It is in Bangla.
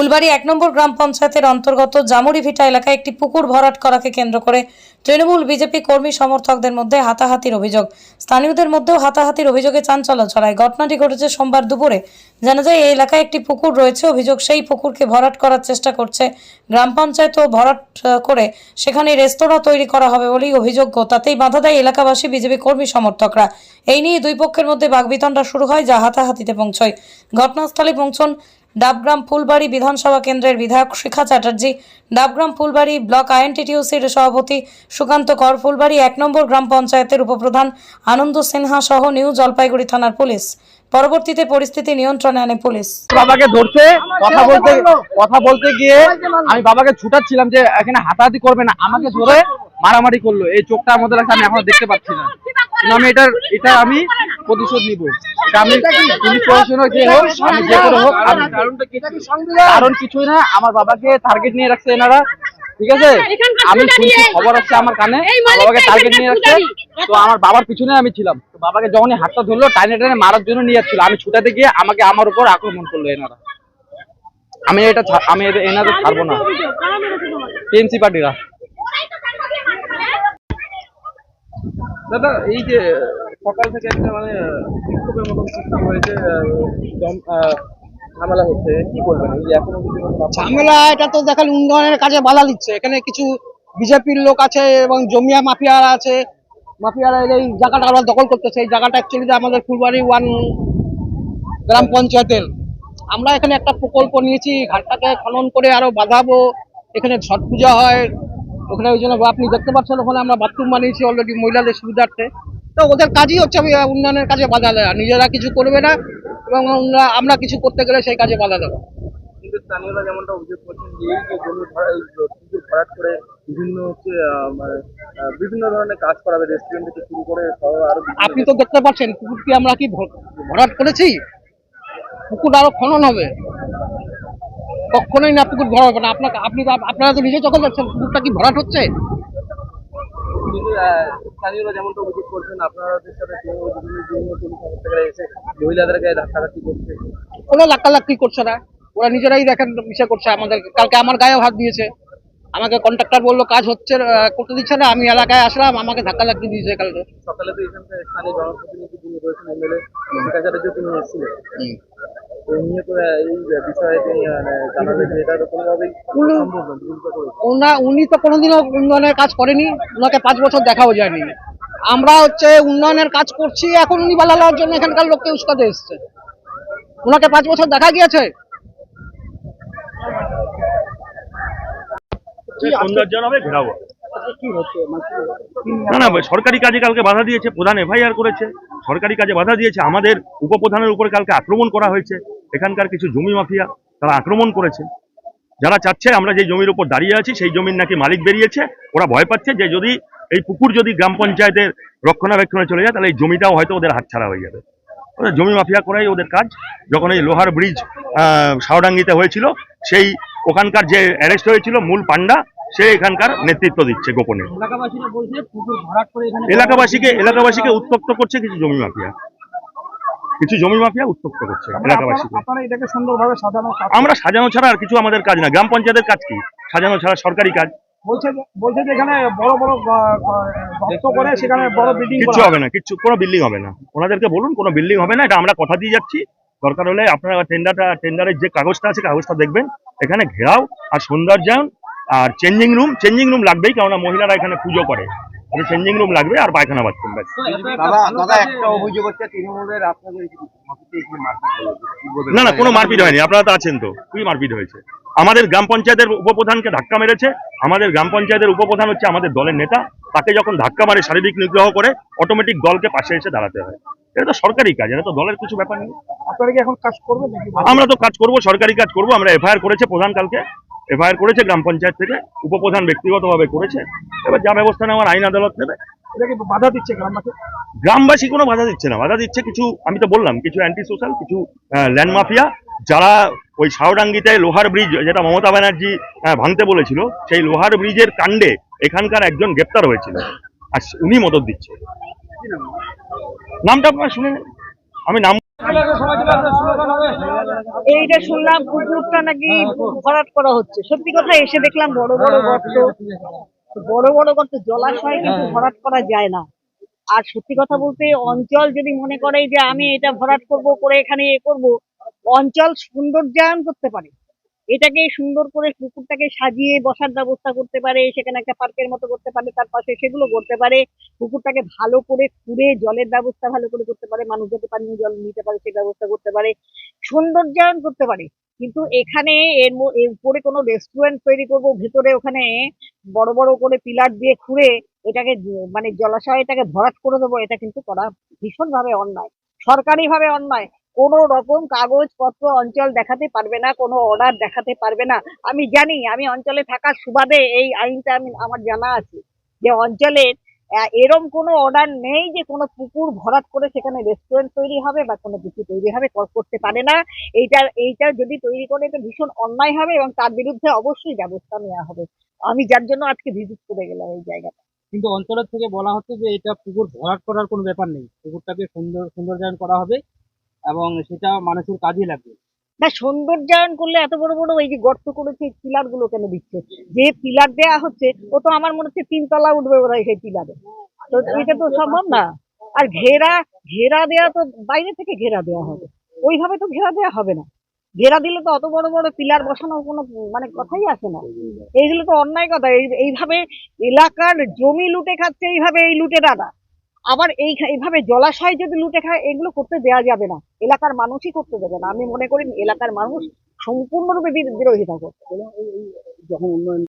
ফুলবাড়ি এক নম্বর গ্রাম পঞ্চায়েতের অন্তর্গত জামুরিভিটা এলাকায় একটি পুকুর ভরাট করাকে কেন্দ্র করে তৃণমূল বিজেপি কর্মী সমর্থকদের মধ্যে হাতাহাতির অভিযোগ। স্থানীয়দের মধ্যেও হাতাহাতির অভিযোগে চাঞ্চল্য ছড়ায়। ঘটনাটি ঘটেছে সোমবার দুপুরে। জানা যায়, এই এলাকায় একটি পুকুর রয়েছে। অভিযোগ, সেই পুকুরকে ভরাট করার চেষ্টা করছে গ্রাম পঞ্চায়েত ও ভরাট করে সেখানে রেস্তোরাঁ তৈরি করা হবে বলেই অভিযোগ তাতেই বাধা দেয় এলাকাবাসী বিজেপি কর্মী সমর্থকরা। এই নিয়ে দুই পক্ষের মধ্যে বাগবিতণ্ডা শুরু হয়, যা হাতাহাতিতে পৌঁছয়। ঘটনাস্থলে পৌঁছন ডাবগ্রাম ফুলবাড়ি বিধানসভা কেন্দ্রের বিধায়ক শিখা চ্যাটার্জি, ডাবগ্রাম ফুলবাড়ি ব্লক আইএনটিটিউসির সভাপতি সুকান্ত কর ফুলবাড়ি এক নম্বর গ্রাম পঞ্চায়েতের উপপ্রধান আনন্দ সিনহা সহ নিউ জলপাইগুড়ি থানার পুলিশ। পরবর্তীতে পরিস্থিতি নিয়ন্ত্রণে আনে পুলিশ। বাবাকে ধরছে, কথা বলতে কথা বলতে গিয়ে আমি বাবাকে ছুটাচ্ছিলাম যে এখানে হাতাহাতি করবে না, আমাকে ধরে মারামারি করল। এই চোখটা আমাদের আমি এখনও দেখতে পাচ্ছি না। আমি এটার এটা আমি প্রতিশোধ নিব। আমি পুলিশ প্রশাসনের যে হোক আমি যে করে হোক কারণ কিছুই না আমার বাবাকে টার্গেট নিয়ে রাখছে এনারা। ঠিক আছে? আমি শুনছি খবর আসছে আমার কানে। বাবাকে টার্গেট নিয়ে রাখছে। তো আমার বাবার পিছনে আমি ছিলাম। তো বাবাকে যখনই হাতটা ধরলো টাইনে টাইনে মারার জন্য নিয়ে যাচ্ছিল। আমি ছুটাতে গিয়ে আমাকে আমার উপর আক্রমণ করল এনারা। আমি এটা আমি এটা- এনাদের ছাড়বো না। টিএমসি পার্টিরা। দাদা এই যে সকাল থেকে একটা মানে বিক্ষোভের মতন সৃষ্টি হয়েছে ঝামেলা হচ্ছে, কি বলবেন এই এখনও ঝামেলা, এটা তো দেখেন উন্নয়নের কাজে বাধা দিচ্ছে। এখানে কিছু বিজেপির লোক আছে এবং জমিয়া মাফিয়ারা আছে। মাফিয়ারা এই জায়গাটা আমরা দখল করতেছে। এই জায়গাটা অ্যাকচুয়ালি আমাদের ফুলবাড়ি ওয়ান গ্রাম পঞ্চায়েতের। আমরা এখানে একটা প্রকল্প নিয়েছি ঘাটটাকে খনন করে আরও বাঁধাবো। এখানে ছট পূজা হয়। ওখানে ওই জন্য আপনি দেখতে পাচ্ছেন, ওখানে আমরা বাথরুম বানিয়েছি অলরেডি মহিলাদের সুবিধার্থে। তো ওদের কাজই হচ্ছে আমি উন্নয়নের কাজে বাধা দেওয়া। নিজেরা কিছু করবে না এবং আমরা- কিছু করতে গেলে সেই কাজে বাধা দেবো কিন্তু স্থানীয়রা যেমনটা অভিযোগ করছেন যে এই যে জমি ভরা- এই যে পুকুর ভরাট করে বিভিন্ন হচ্ছে মানে বিভিন্ন ধরনের কাজ করাবে রেস্টুরেন্ট থেকে শুরু করে আরও আপনি তো দেখতে পাচ্ছেন পুকুরটি আমরা কি ভরাট করেছি? পুকুর আরও খনন হবে। কখনোই না পুকুর ভরা হবে না। আপনাকে আপনি আপনারা তো নিজে চোখে দেখছেন পুকুরটা কি ভরাট হচ্ছে? কিন্তু স্থানীয়রা যেমনটা অভিযোগ করছেন আপনাদের সাথে এসে মহিলাদের গায়ে ধাক্কাধাক্কি করছে? কোনো লাক্কালাক্কি করছে না। ওরা নিজেরাই দেখেন বিষয় করছে আমাদের কালকে আমার গায়েও হাত দিয়েছে। আমাকে কন্ট্রাক্টর বলল কাজ হচ্ছে করতে দিচ্ছে না আমি এলাকায় আসলাম আমাকে ধাক্কা লাক্কি দিয়েছে কালকে। সকালে তো এখানকার স্থানীয় জনপ্রতিনিধি যিনি রয়েছেন এমএলএ শিক্ষাচার্য তিনি এসেছিলেন। মানে উনি তো কোনোদিনও উন্নয়নের কাজ করেনি ওনাকে পাঁচ বছর দেখাও যায়নি। আমরা হচ্ছে উন্নয়নের কাজ করছি এখন উনি বালা লওয়ার জন্য এখানকার লোককে উস্কাতে এসছে। ওনাকে পাঁচ বছর দেখা গিয়েছে? ঘেরাবো। না না সরকারি কাজে কালকে বাধা দিয়েছে প্রধান এফআইআর করেছে সরকারি কাজে বাধা দিয়েছে আমাদের উপপ্রধানের উপরে কালকে আক্রমণ করা হয়েছে। এখানকার কিছু জমি মাফিয়া তারা আক্রমণ করেছে। যারা চাচ্ছে আমরা যে জমির উপর দাঁড়িয়ে আছি সেই জমির নাকি মালিক বেরিয়েছে ওরা ভয় পাচ্ছে যে যদি এই পুকুর যদি গ্রাম পঞ্চায়েতের রক্ষণাবেক্ষণে চলে যায় তাহলে এই জমিটাও হয়তো ওদের হাতছাড়া হয়ে যাবে। ওদের জমি মাফিয়া করাই ওদের কাজ। যখন এই লোহার ব্রিজ সাওডাঙ্গিতে হয়েছিল সেই ওখানকার যে অ্যারেস্ট হয়েছিল মূল পান্ডা সে এখানকার নেতৃত্ব দিচ্ছে গোপনে। এলাকাবাসীকে এলাকাবাসীকে উত্তক্ত করছে কিছু জমি মাফিয়া। কিছু জমি মাফিয়া উত্তপ্ত করছে এলাকাবাসীকে। সুন্দরভাবে সাজানো আমরা সাজানো ছাড়া আর কিছু আমাদের কাজ না গ্রাম পঞ্চায়েতের কাজ কি? সাজানো ছাড়া সরকারি কাজ? বলছে বলছে যে এখানে বড় বড় গর্ত করে সেখানে বড় বিল্ডিং কিচ্ছু হবে না কিচ্ছু কোনো বিল্ডিং হবে না। ওনাদেরকে বলুন কোনো বিল্ডিং হবে না এটা আমরা কথা দিয়ে যাচ্ছি। দরকার হলে আপনারা টেন্ডারটা টেন্ডারের যে কাগজটা আছে কাগজটা দেখবেন। এখানে ঘেরাও আর সৌন্দর্যায়ন আর চেঞ্জিং রুম চেঞ্জিং রুম লাগবেই কেননা মহিলারা এখানে পুজো করে। চেঞ্জিং রুম লাগবে আর পায়খানা বাথরুম ব্যাস? না না কোনো মারপিট হয়নি আপনারা তো আছেন তো কি মারপিট হয়েছে? আমাদের গ্রাম পঞ্চায়েতের উপপ্রধানকে ধাক্কা মেরেছে আমাদের গ্রাম পঞ্চায়েতের উপপ্রধান হচ্ছে আমাদের দলের নেতা তাকে যখন ধাক্কা মারে শারীরিক নিগ্রহ করে অটোমেটিক দলকে পাশে এসে দাঁড়াতে হয়। এটা তো সরকারি কাজ এটা তো দলের কিছু ব্যাপার নেই। আপনারা কি এখন কাজ করবেন আমরা তো কাজ করব সরকারি কাজ করব আমরা এফআইআর করেছে প্রধান কালকে এফআইআর করেছে গ্রাম পঞ্চায়েত থেকে উপপ্রধান ব্যক্তিগতভাবে করেছে এবার যা ব্যবস্থা নেওয়ার আইন আদালত নেবে। এটাকে বাধা দিচ্ছে গ্রামবাসী? গ্রামবাসী কোনো বাধা দিচ্ছে না বাধা দিচ্ছে কিছু আমি তো বললাম কিছু অ্যান্টি সোশ্যাল কিছু ল্যান্ড মাফিয়া যারা ওই শাওডাঙ্গিতে লোহার ব্রিজ যেটা মমতা ব্যানার্জি ভাঙতে বলেছিল সেই লোহার ব্রিজের কাণ্ডে এখানকার একজন গ্রেপ্তার হয়েছিল। আর উনি মদত দিচ্ছে। নামটা আপনারা শুনে আমি নাম এইটা শুনলাম পুকুরটা নাকি ভরাট করা হচ্ছে। সত্যি কথা এসে দেখলাম বড় বড় গর্ত। বড় বড় গর্ত জলাশয় কিন্তু ভরাট করা যায় না। আর সত্যি কথা বলতে অঞ্চল যদি মনে করে যে আমি এটা ভরাট করব করে এখানে এ করব অঞ্চল সৌন্দর্যায়ন করতে পারে। এটাকে সুন্দর করে পুকুরটাকে সাজিয়ে বসার ব্যবস্থা করতে পারে, সেখানে একটা পার্কের মতো করতে পারে, তার পাশে সেগুলো করতে পারে, পুকুরটাকে ভালো করে খুঁড়ে জলের ব্যবস্থা ভালো করে করতে পারে, মানুষ যাতে পানীয় জল নিতে পারে সেই ব্যবস্থা করতে পারে, সৌন্দর্যায়ন করতে পারে। কিন্তু এখানে এর উপরে কোনো রেস্টুরেন্ট তৈরি করব, ভেতরে ওখানে বড় বড় করে পিলার দিয়ে খুঁড়ে এটাকে মানে জলাশয় এটাকে ভরাট করে দেবো, এটা কিন্তু করা ভীষণভাবে অন্যায়। সরকারি ভাবে অন্যায়। কোনো রকম কাগজপত্র অঞ্চল দেখাতে পারবে না, কোনো অর্ডার দেখাতে পারবে না। আমি জানি, আমি অঞ্চলে থাকার সুবাদে এই আইনটা আমি, আমার জানা আছে। যে অঞ্চলের এরম কোনো অর্ডার নেই যে কোনো পুকুর ভরাট করে সেখানে রেস্টুরেন্ট তৈরি হবে বা কোনো কিছু তৈরি হবে কর- করতে পারে না। এইটার এইটা যদি তৈরি করে, এটা ভীষণ অন্যায় হবে এবং তার বিরুদ্ধে অবশ্যই ব্যবস্থা নেওয়া হবে। আমি যার জন্য আজকে ভিজিট করে গেলাম এই জায়গাটা। কিন্তু অঞ্চলের থেকে বলা হচ্ছে যে এটা পুকুর ভরাট করার কোনো ব্যাপার নেই। পুকুরটাকে সুন্দর সৌন্দর্যায়ন করা হবে। এবং সেটা মানুষের কাজে লাগবে। না, সৌন্দর্যায়ন করলে এত বড় বড় এই যে গর্ত করেছে পিলারগুলো কেন দিচ্ছে? যে পিলার দেয়া হচ্ছে, ও তো আমার মনে হচ্ছে তিনতলা উঠবে ওরা সেই পিলারে। তো এটা তো সম্ভব না। আর ঘেরা ঘেরা দেয়া তো বাইরে থেকে ঘেরা দেয়া হবে। ওইভাবে তো ঘেরা দেয়া হবে না। ঘেরা দিলে তো অত বড় বড় পিলার বসানোর কোনো মানে কথাই আসে না। এইগুলো তো অন্যায় কথা। এই- এইভাবে এলাকার জমি লুটে খাচ্ছে, এইভাবে এই লুটে লুটেরারা। আবার এই এইভাবে জলাশয় যদি লুটে খায়, এগুলো করতে দেওয়া যাবে না। এলাকার মানুষই করতে দেবে না। আমি মনে করি এলাকার মানুষ সম্পূর্ণরূপে বিরোধিতা করছে যখন উন্নয়ন